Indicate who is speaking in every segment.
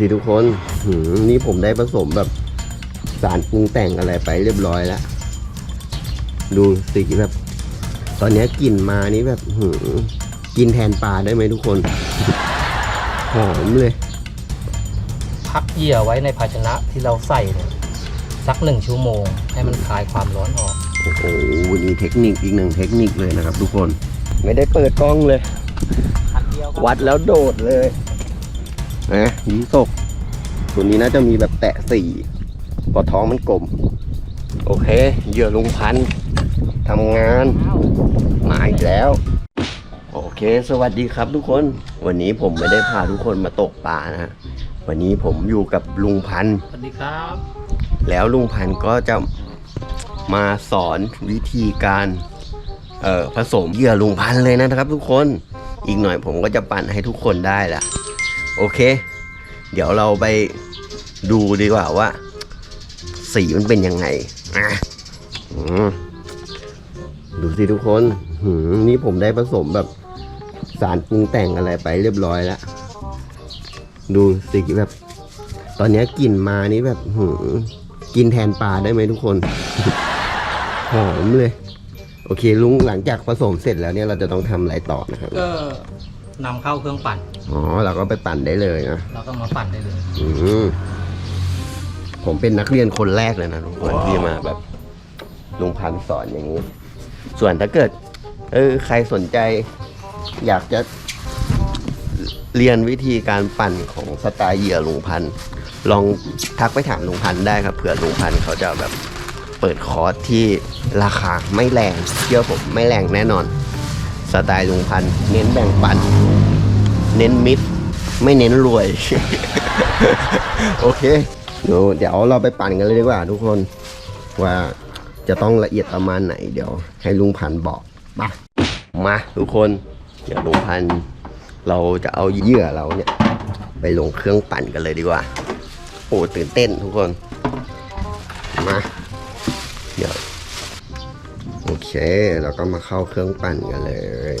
Speaker 1: สิทุกคนหืมนี่ผมได้ผสมแบบสารปรุงแต่งอะไรไปเรียบร้อยแล้ว ดูสีแบบ ตอนนี้กลิ่นมานี่แบบหืมกินแทนปลาได้ไหมทุกคน หอมเลย
Speaker 2: พักเหยื่อไว้ในภาชนะที่เราใส่เนี่ยสักหนึ่งชั่วโมง ให้มันคลายความร้อนออก
Speaker 1: โอ้โหนี่เทคนิคอีกหนึ่งเทคนิคเลยนะครับ ทุกคน ไม่ได้เปิดกล้องเลย
Speaker 2: อันเดียว
Speaker 1: วัดแล้วโดดเลย นะยิ้มตกตัวนี้น่าจะมีแบบแตะสี่เพอท้องมันกลม โอเค เหยื่อลุงพันธุ์ทำงานมาอีกแล้ว โอเค สวัสดีครับทุกคน วันนี้ผมไม่ได้พาทุกคนมาตกปลานะฮะวันนี้ผมอยู่กับลุงพันธุ์
Speaker 2: สวัสดีครับ
Speaker 1: แล้วลุงพันธุ์ก็จะมาสอนวิธีการเอ่อผสมเหยื่อลุงพันธุ์เลยนะครับทุกคน อีกหน่อยผมก็จะปั่นให้ทุกคนได้ละ โอเค เดี๋ยวเราไปดูดีกว่าว่า สีมันเป็นยังไงอะดูสิทุกคนหืมนี่ผมได้ผสมแบบสารปรุงแต่งอะไรไปเรียบร้อยแล้ว ดูสีแบบ ตอนนี้กลิ่นมานี่แบบหืมกินแทนปลาได้ไหมทุกคน หอมเลย โอเคลุงหลังจากผสมเสร็จแล้วเนี่ยเราจะต้องทำอะไรต่อนะครับ
Speaker 2: ก็ นำเข้าเครื่องปั่น
Speaker 1: อ๋อ เราก็ไปปั่นได้เลยนะ
Speaker 2: เราก็มาปั่นได้เลย
Speaker 1: อืมผมเป็นนักเรียนคนแรกเลยนะทุกคนที่มาแบบลุงพันธุ์สอนอย่างนี้ ส่วนถ้าเกิด เออใครสนใจ อยากจะเรียนวิธีการปั่นของสไตล์เหยื่อลุงพันธุ์ลองทักไปถามลุงพันธุ์ได้ครับเผื่อลุงพันธุ์เขาจะแบบเปิดคอร์สที่ราคาไม่แรงเชื่อผมไม่แรงแน่นอน สไตล์ลุงพัน เน้นแบ่งปัน เน้นมิตร ไม่เน้นรวย โอเคเดี๋ยวเดี๋ยวเราไปปั่นกันเลยดีกว่าทุกคนว่าจะต้องละเอียดประมาณไหน เดี๋ยว ให้ลุงพันบอกมามาทุกคน เดี๋ยวลุงพัน เราจะเอาเหยื่อเราเนี่ย ไปลงเครื่องปั่นกันเลยดีกว่า โอ้ตื่นเต้นทุกคน มา เค เราก็มาเข้าเครื่องปั่นกันเลย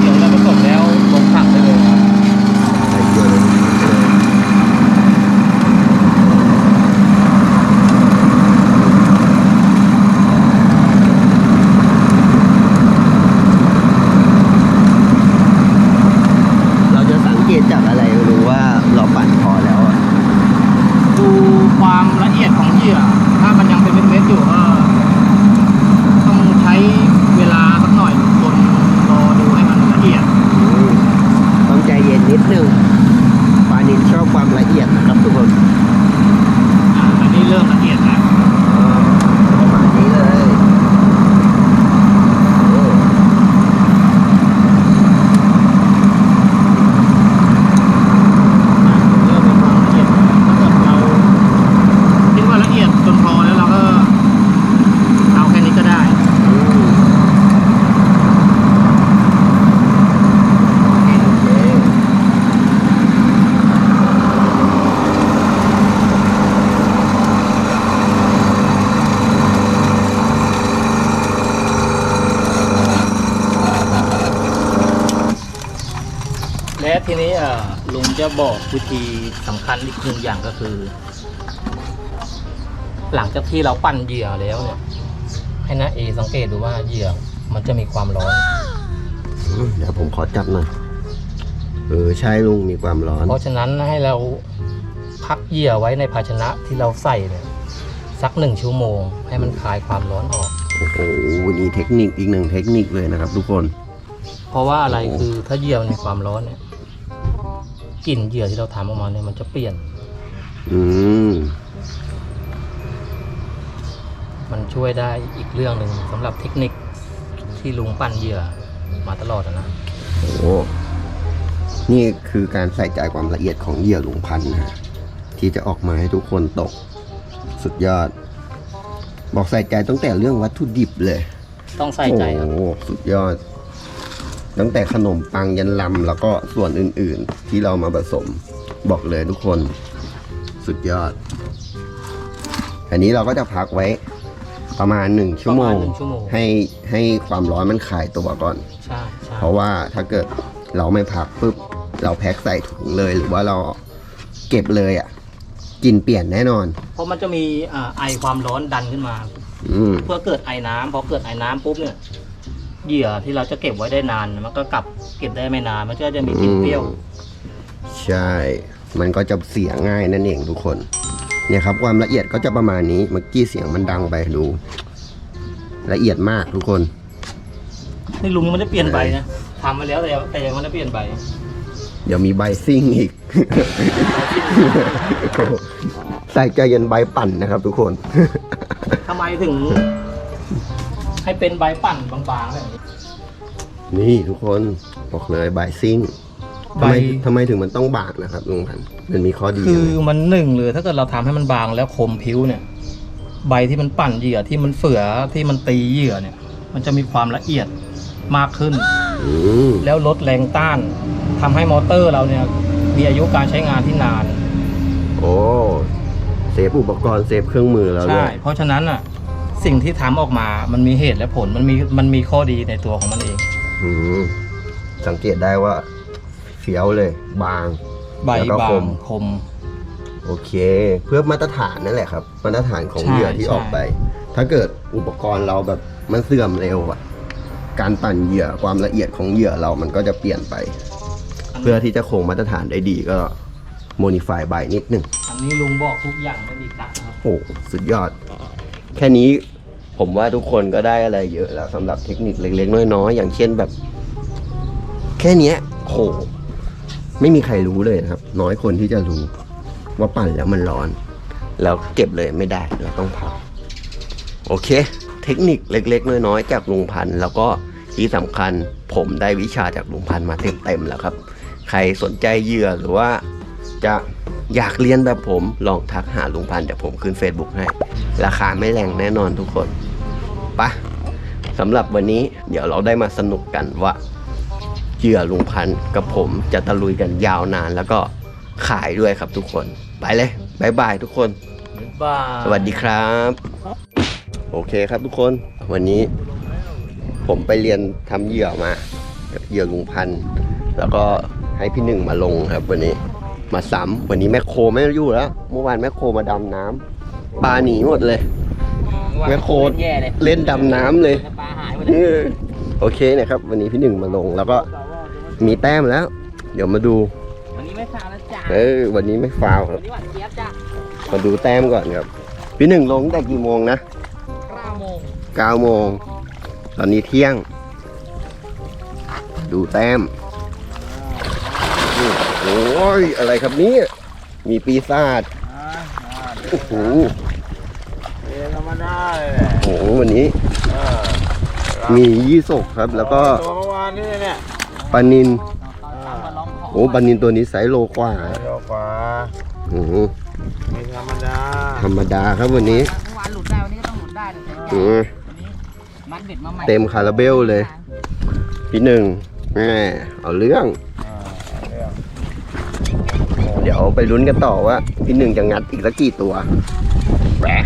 Speaker 2: เดี๋ยวเราผสมแล้วลงถังได้เลยครับ
Speaker 1: ใส่เกลือเลยเราจะสังเกตจากอะไรรู้ว่าเราปั่นพอแล้วอะ
Speaker 2: ดูความละเอียดของเหยื่อ ถ้ามันยังเป็นเม็ดๆอยู่ก็ต้องใช้เวลาสักหน่อยจนรอดูให้มันละเอียด
Speaker 1: อืมต้องใจเย็ นิดนึงปลานินชอบความละเอียดนะครับทุกคน
Speaker 2: อ่าอันนี้เริ่มละเอียดแล้ว
Speaker 1: ประมาณนี้เลยโอ้
Speaker 2: เริ่มมีความละเอียดถ้าเกิดเราคิดว่าละเอียดจนพอแล้วเราก็เอาแค่นี้ก็ได้
Speaker 1: อืมโอเคโอเค
Speaker 2: และ ทีนี้เอ่อลุงจะบอกวิธีสำคัญอีกหนึ่งอย่างก็คือ หลังจากที่เราปั้นเหยื่อแล้วเนี่ย ให้นะเอสังเกตดูว่าเหยื่อมันจะมีความร้อน
Speaker 1: อืมเดี๋ยวผมขอจับหน่อย เออใช่ลุงมีความร้อน
Speaker 2: เพราะฉะนั้นให้เราพักเหยื่อไว้ในภาชนะที่เราใส่เนี่ยสักหนึ่งชั่วโมง ให้มันคลายความร้อนออก
Speaker 1: โอ้โหนี่เทคนิคอีกหนึ่งเทคนิคเลยนะครับทุกคน
Speaker 2: เพราะว่าอะไรคือถ้าเหยื่อมันมีความร้อนเนี่ย กลิ่นเหยื่อที่เราทำออกมาเนี่ยมันจะเปลี่ยน
Speaker 1: อืม
Speaker 2: มันช่วยได้อีกเรื่องหนึ่งสำหรับเทคนิคที่ลุงปั้นเหยื่อมาตลอดอะนะ
Speaker 1: โอ้โหนี่คือการใส่ใจความละเอียดของเหยื่อลุงพันธุ์นะฮะที่จะออกมาให้ทุกคนตก สุดยอด บอกใส่ใจตั้งแต่เรื่องวัตถุดิบเลย
Speaker 2: ต้องใส่ใจครับ
Speaker 1: โอ้โหสุดยอด ตั้งแต่ขนมปังยันลำแล้วก็ส่วนอื่นๆ ที่เรามาผสมบอกเลยทุกคนสุดยอด อันนี้เราก็จะพักไว้ประมาณหนึ่งชั่วโม
Speaker 2: ประ
Speaker 1: ง
Speaker 2: มาณหนึ่งชั่วโมง
Speaker 1: ให้ให้ความร้อนมันคลายตัวก่อน
Speaker 2: ใช่ใช่
Speaker 1: เพราะว่าถ้าเกิดเราไม่พักปุ๊บเราแพ็คใส่ถุงเลย หรือว่าเราเก็บเลยอะ่ะกลินเปลี่ยนแน่นอน
Speaker 2: เพราะมันจะมีอ่าไอความร้อนดันขึ้นมา
Speaker 1: อืม
Speaker 2: เพื่อเกิดไอน้ำพอเกิดไอน้ำปุ๊บเนี่ย เหยื่อที่เราจะเก็บไว้ได้นาน มันก็กลับเก็บได้ไม่นาน มันก็จะมีกลิ่นเปรี้ยว
Speaker 1: ใช่ มันก็จะเสียง่ายนั่นเองทุกคน เนี่ยครับความละเอียดก็จะประมาณนี้ เมื่อกี้เสียงมันดังไปดู ละเอียดมากทุกคน
Speaker 2: นี่ลุงยังไม่ได้เปลี่ยนใบนะทำมาแล้วแต่ยังแต่ยังไม่ได้เปลี่ยนใบ
Speaker 1: เดี๋ยวมีใบซิ่งอีก ใส่ใจเย็นใบปั่นนะครับ ทุกคน
Speaker 2: ทำไมถึง ให้เป็นใบปั่นบางๆแบบนี้
Speaker 1: นี่ทุกคนบอกเลยใบซิ่งทำ
Speaker 2: ใบ
Speaker 1: ไมทำไมถึงมันต้องบากนะครับลุงพันธุ์มันมีข้อดี
Speaker 2: คื
Speaker 1: ยัง
Speaker 2: อ
Speaker 1: ไง
Speaker 2: มันหนึ่งเลยถ้าเกิดเราทำให้มันบางแล้วคมผิวเนี่ย ใบที่มันปั่นเหยื่อที่มันเฝือที่มันตีเหยื่อเนี่ย มันจะมีความละเอียดมากขึ้น
Speaker 1: อืม
Speaker 2: แล้วลดแรงต้านทำให้มอเตอร์เราเนี่ย มีอายุการใช้งานที่นาน
Speaker 1: โอ้เซฟอุปกรณ์เซฟเครื่องมือแล้วด้
Speaker 2: ใช่
Speaker 1: วย
Speaker 2: เพราะฉะนั้นอะ สิ่งที่ทำออกมา มันมีเหตุและผล มันมี มันมีข้อดีในตัวของมันเอง
Speaker 1: อืมสังเกตได้ว่าเฟี้ยวเลย บาง
Speaker 2: ใบ
Speaker 1: แล้วก็
Speaker 2: บา
Speaker 1: ค
Speaker 2: ง
Speaker 1: ม
Speaker 2: คม
Speaker 1: โอเค เพื่อมาตรฐานนั่นแหละครับ มาตรฐานของ
Speaker 2: ใช่
Speaker 1: เหยื่อที่
Speaker 2: ใช่
Speaker 1: ออกไป ถ้าเกิดอุปกรณ์เราแบบมันเสื่อมเร็วอะการปั่นเหยื่อความละเอียดของเหยื่อเรามันก็จะเปลี่ยนไป เพื่อที่จะคงมาตรฐานได้ดีก็โมดิฟายใบนิดหนึ่ง
Speaker 2: อันนี้ลุงบอกทุกอย่างไม่มีกัดนะครับ
Speaker 1: โอ้สุดยอด แค่นี้ผมว่าทุกคนก็ได้อะไรเยอะแล้วสำหรับเทคนิคเล็กๆน้อยๆอย่างเช่นแบบ แค่นี้โหไม่มีใครรู้เลยนะครับ น้อยคนที่จะรู้ ว่าปั่นแล้วมันร้อน แล้วเก็บเลยไม่ได้เราต้องพักโอเค เทคนิคเล็ก ๆ น้อยๆจากลุงพันธ์แล้วก็ที่สำคัญผมได้วิชาจากลุงพันธ์มาเต็มๆแล้วครับ ใครสนใจเหยื่อหรือว่าจะ อยากเรียนแบบผมลองทักหาลุงพันธุ์เดี๋ยวผมขึ้น Facebook ให้ ราคาไม่แรงแน่นอนทุกคนไปะสำหรับวันนี้เดี๋ยวเราได้มาสนุกกันว่าเหยื่อลุงพันธุ์กับผมจะตะลุยกันยาวนานแล้วก็ขายด้วยครับทุกคน ไปเลยบายบายทุกคน
Speaker 2: บ้า
Speaker 1: สวัสดีครับ โอเคครับทุกคนวันนี้ผมไปเรียนทำเหยื่อมากับเหยื่อลุงพันธุ์แล้วก็ให้พี่หนึ่งมาลงครับวันนี้ มาซ้ำวันนี้แมคโครไม่อยู่แล้ว เมื่อวานแมคโครมาดำน้ำปลาหนีหมดเลย แม่โคตร
Speaker 2: แย่เลย
Speaker 1: เล่นดำน้ำเลย
Speaker 2: ปลาหายหมด
Speaker 1: เอ
Speaker 2: เลย
Speaker 1: อโอเคนะครับ วันนี้พี่หนึ่งมาลงแล้วก็มีแต้มแล้ว เดี๋ยวมาดู
Speaker 2: วันนี้ไม่ฟาวแล้วจ้า
Speaker 1: เออวันนี้ไม่ฟาวค
Speaker 2: วั
Speaker 1: รับ
Speaker 2: นนี้หวานเจี๊ยบจ้า
Speaker 1: มาดูแต้มก่อนครับ พี่หนึ่งลงตั้งแต่กี่โมงนะ
Speaker 2: เก้าโมง
Speaker 1: เก้าโมง ตอนนี้เที่ยง ดูแต้มโอ้ยอะไรครับเนี่ยมีปีศาจโอ้โห
Speaker 3: ธรรมดาเลยแหละ
Speaker 1: โอ้โหวันนี้
Speaker 3: เออ
Speaker 1: มียี่สกครับ แล้วก็
Speaker 3: ตัวเมื่อวานนี่เนี่ย
Speaker 1: ปลานิน
Speaker 2: มาลองของ
Speaker 1: โอ้ปลานินตัวนี้ไซส์โลกว่า
Speaker 3: เร็วกว่า
Speaker 1: โอ้โห
Speaker 3: ไม่ธรรมดา
Speaker 1: ธรรมดาครับวันนี้
Speaker 2: เมื่อวานหลุดได้วันนี้ก็ต้องหลุดได้เลย
Speaker 1: อืม
Speaker 2: มัดเบ็ดมาใหม่
Speaker 1: เต็มคาราเบลเลยพี่หนึ่งแหมเอาเรื่อง
Speaker 3: อ่าเรื่อง
Speaker 1: เดี๋ยวไปลุ้นกันต่อว่าพี่หนึ่งจะงัดอีกสักกี่ตัวแหวะ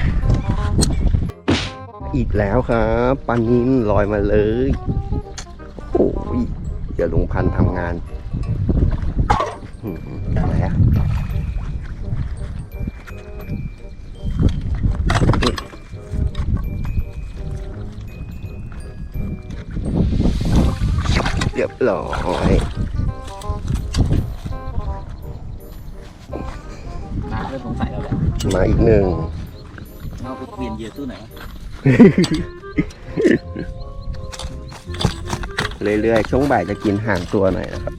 Speaker 1: อีกแล้วครับปลานินลอยมาเลยโอ้ยเดี๋ยวลุงพันธุ์ทำงานหืมอะไรอะเรียบร้อย
Speaker 2: มา
Speaker 1: อีกหนึ่ง
Speaker 2: เราไปเปลี่ยนเหยื่อตู้ไหนวะ
Speaker 1: เรื่อยๆ ช่วงบ่ายจะกินห่างตัวหน่อยนะครับ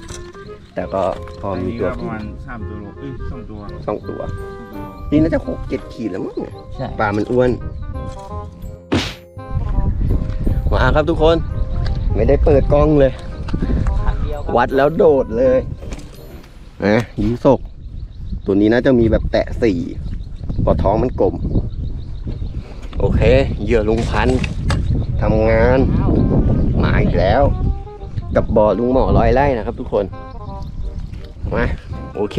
Speaker 1: แต่ก็พอมีตัว
Speaker 3: ป
Speaker 1: กิ
Speaker 3: ระ
Speaker 1: น
Speaker 3: มาณสามตัวโลเอ้ยสองตัว
Speaker 1: สองตัวนี่น่าจะหกเจ็ดขีดแล้วมั้งเนี่ย
Speaker 2: ใช่
Speaker 1: ปลามันอ้วนมาครับทุกคน ไม่ได้เปิดกล้องเลย
Speaker 2: คันเดียวครับ
Speaker 1: วัดแล้วโดดเลยนะยีสกตัวนี้น่าจะมีแบบแตะสี่ เพอท้องมันกลม โอเค เหยื่อลุงพันทำงาน
Speaker 2: อ้าว
Speaker 1: มาอีกแล้ว กับบ่อลุงหมอร้อยไร่นะครับทุกคน มาโอเค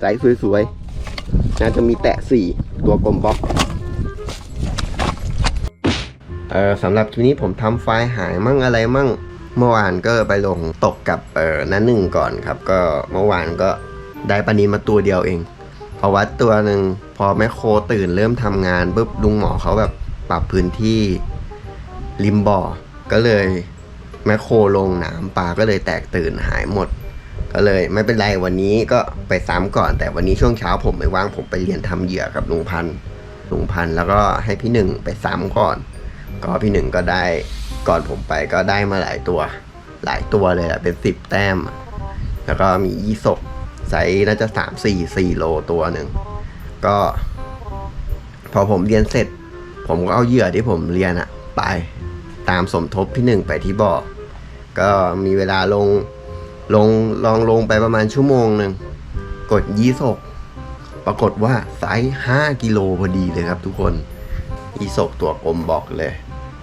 Speaker 1: ใสสวยๆน่าจะมีแตะสี่ตัวกลมบล็อกเออสำหรับทีนี้ผมทำไฟล์หายมั่งอะไรมั่งเมื่อวานก็ไปลงตกกับเออน้าหนึ่งก่อนครับ ก็เมื่อวานก็ได้ปลานินมาตัวเดียวเอง พอวัดตัวหนึ่งพอแมคโครตื่นเริ่มทำงานปุ๊บลุงหมอเขาแบบปรับพื้นที่ริมบ่อ ก็เลยแมคโครลงน้ำปลาก็เลยแตกตื่นหายหมด ก็เลยไม่เป็นไรวันนี้ก็ไปซ้ำก่อน แต่วันนี้ช่วงเช้าผมไม่ว่างผมไปเรียนทำเหยื่อกับลุงพันลุงพันแล้วก็ให้พี่หนึ่งไปซ้ำก่อน ก็พี่หนึ่งก็ได้ก่อนผมไปก็ได้มาหลายตัว หลายตัวเลยแหละเป็นสิบแต้ม แล้วก็มียี่สก ไซส์น่าจะสามสี่สี่โลตัวหนึ่ง ก็ พอผมเรียนเสร็จ ผมก็เอาเหยื่อที่ผมเรียนอะไปตามสมทบพี่หนึ่งไปที่บ่อก็มีเวลาลงลงลองลงไปประมาณชั่วโมงหนึ่ง กดยี่สก ปรากฏว่าไซส์ห้ากิโลพอดีเลยครับทุกคนยี่สกตัวกลมบอกเลย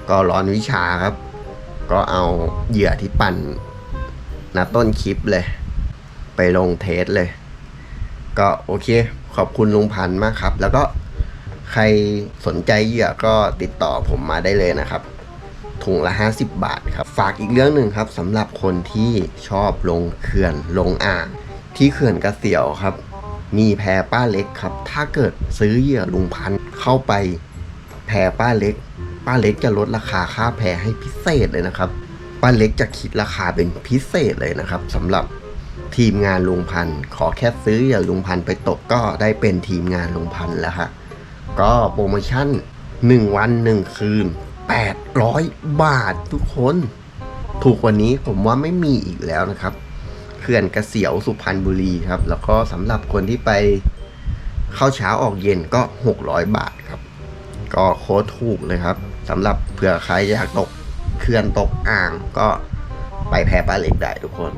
Speaker 1: ก็ร้อนวิชาครับ ก็เอาเหยื่อที่ปั่นนาต้นคลิปเลย ไปลงเทสเลย ก็โอเค ขอบคุณลุงพันธ์มากครับ แล้วก็ใครสนใจเหยื่อก็ติดต่อผมมาได้เลยนะครับ ถุงละ 50 บาทครับ ฝากอีกเรื่องหนึ่งครับสำหรับคนที่ชอบลงเขื่อนลงอ่าง ที่เขื่อนกระเสียวครับ มีแพป้าเล็กครับ ถ้าเกิดซื้อเหยื่อลุงพันธ์เข้าไปแพป้าเล็ก ป้าเล็กจะลดราคาค่าแพให้พิเศษเลยนะครับป้าเล็กจะคิดราคาเป็นพิเศษเลยนะครับสำหรับ ทีมงานลุงพันธ์ขอแค่ซื้ออย่าลุงพันธ์ไปตกก็ได้เป็นทีมงานลุงพันธ์แล้วฮะก็โปรโมชั่น 1 วัน 1 คืน 800 บาททุกคน ถูกกว่านี้ผมว่าไม่มีอีกแล้วนะครับเขื่อนกระเสียวสุพรรณบุรีครับ แล้วก็สำหรับคนที่ไปเข้าเช้าออกเย็นก็ 600 บาทครับ ก็โค้ดถูกเลยครับสำหรับเผื่อใครอยากตกเขื่อนตกอ่างก็ไปแพป้าเล็กได้ทุกคน